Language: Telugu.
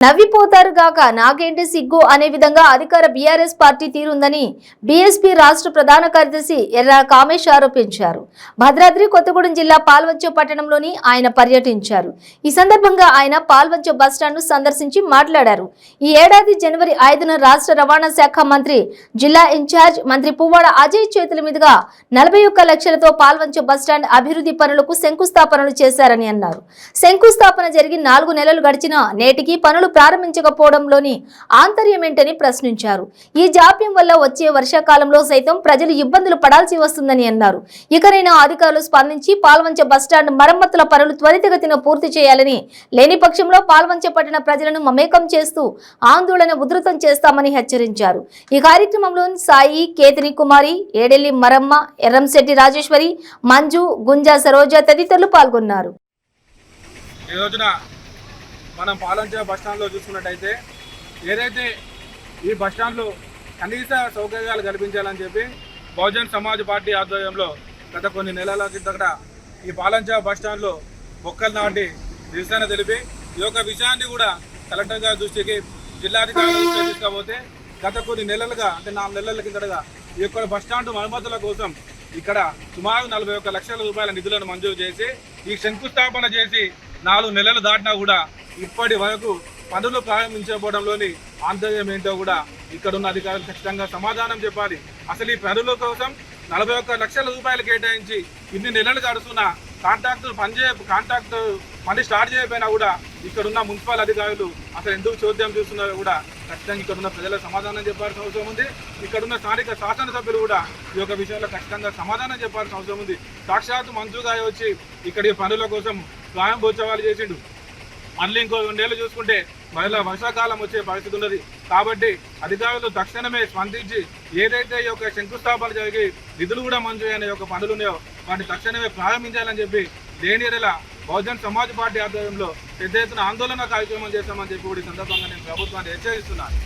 నవ్విపోతారు గాక. నాకేంటి సిగ్గు అనే విధంగా అధికార బీఆర్ఎస్ పార్టీ తీరుందని బీఎస్పీ రాష్ట్ర ప్రధాన కార్యదర్శి ఎర్ర కామేష్ ఆరోపించారు. భద్రాద్రి కొత్తగూడెం జిల్లా పాల్వంచ పట్టణంలోని ఆయన పర్యటించారు. ఈ సందర్భంగా ఆయన పాల్వంచ బస్టాండ్ సందర్శించి మాట్లాడారు. ఈ ఏడాది జనవరి ఐదున రాష్ట్ర రవాణా శాఖ మంత్రి జిల్లా ఇన్ఛార్జ్ మంత్రి పువ్వాడ అజయ్ చేతుల మీదుగా నలభై ఒక్క లక్షలతో పాల్వంచ బస్టాండ్ అభివృద్ధి పనులకు శంకుస్థాపనలు చేశారని అన్నారు. శంకుస్థాపన జరిగి నాలుగు నెలలు గడిచిన నేటికి పనులు ప్రారంభించకపోవడంలోని ఆంతర్యం ఏంటని ప్రశ్నించారు. ఈ జాప్యం వల్ల వచ్చే వర్షాకాలంలో సైతం ప్రజలు ఇబ్బందులు పడాల్సి వస్తుందని అన్నారు. ఇకనైనా అధికారులు స్పందించి పాల్వంచ బస్టాండ్ మరమ్మతుల పనులు త్వరితగతిన పూర్తి చేయాలని లేని పక్షంలో పాల్వంచ పట్టణ ప్రజలను మమేకం చేస్తూ ఆందోళన ఉధృతం చేస్తామని హెచ్చరించారు. ఈ కార్యక్రమంలో సాయి కేతిని కుమారి ఏడెల్లి మరమ్మ ఎర్రంశెట్టి రాజేశ్వరి మంజు గుంజా సరోజ తదితరులు పాల్గొన్నారు. ఈ రోజున మనం పాలంచ బస్ స్టాండ్లో చూసుకున్నట్టయితే ఏదైతే ఈ బస్ స్టాండ్లో కనీస సౌకర్యాలు కల్పించాలని చెప్పి బహుజన్ సమాజ్ పార్టీ ఆధ్వర్యంలో గత కొన్ని నెలల కిందట ఈ పాలంచ బస్ స్టాండ్లో మొక్కలు నాటి నిరసన తెలిపి ఈ యొక్క విషయాన్ని కూడా కలెక్టర్ గారి దృష్టికి జిల్లాధికారుల దృష్టికి తీసుకపోతే గత కొన్ని నెలలుగా అంటే నాలుగు నెలల కిందటగా ఈ యొక్క బస్ స్టాండ్ మరమ్మతుల కోసం ఇక్కడ సుమారు నలభై ఒక్క లక్షల రూపాయల నిధులను మంజూరు చేసి ఈ శంకుస్థాపన చేసి నాలుగు నెలలు దాటినా కూడా ఇప్పటి వరకు పనులు ప్రారంభించకపోవడంలోని ఆంతర్యం ఏంటో కూడా ఇక్కడున్న అధికారులు ఖచ్చితంగా సమాధానం చెప్పాలి. అసలు ఈ పనుల కోసం నలభై ఒక్క లక్షల రూపాయలు కేటాయించి ఇన్ని నెలలు గడుస్తున్న కాంట్రాక్టర్ పనిచే కాంట్రాక్టర్ పని స్టార్ట్ చేయకపోయినా కూడా ఇక్కడున్న మున్సిపల్ అధికారులు అసలు ఎందుకు చోద్యం చూస్తున్నారో కూడా ఖచ్చితంగా ఇక్కడున్న ప్రజలకు సమాధానం చెప్పాల్సిన అవసరం ఉంది. ఇక్కడ ఉన్న స్థానిక శాసనసభ్యులు కూడా ఈ యొక్క విషయంలో ఖచ్చితంగా సమాధానం చెప్పాల్సిన అవసరం ఉంది. సాక్షాత్ మంజుగా వచ్చి ఇక్కడ ఈ పనుల కోసం ప్రారంభోత్సవాలు చేసిండు. మళ్ళీ ఇంకో రెండేళ్ళు చూసుకుంటే మళ్ళీ వర్షాకాలం వచ్చే పరిస్థితి ఉన్నది. కాబట్టి అధికారులు తక్షణమే స్పందించి ఏదైతే ఈ యొక్క శంకుస్థాపన జరిగి నిధులు కూడా మంజూరు అయిన యొక్క పనులు ఉన్నాయో వాటిని తక్షణమే ప్రారంభించాలని చెప్పి లేని ఎడల బహుజన్ సమాజ్ పార్టీ ఆధ్వర్యంలో పెద్ద ఎత్తున ఆందోళన కార్యక్రమం చేస్తామని చెప్పి కూడా ఈ సందర్భంగా నేను ప్రభుత్వాన్ని హెచ్చరిస్తున్నాను.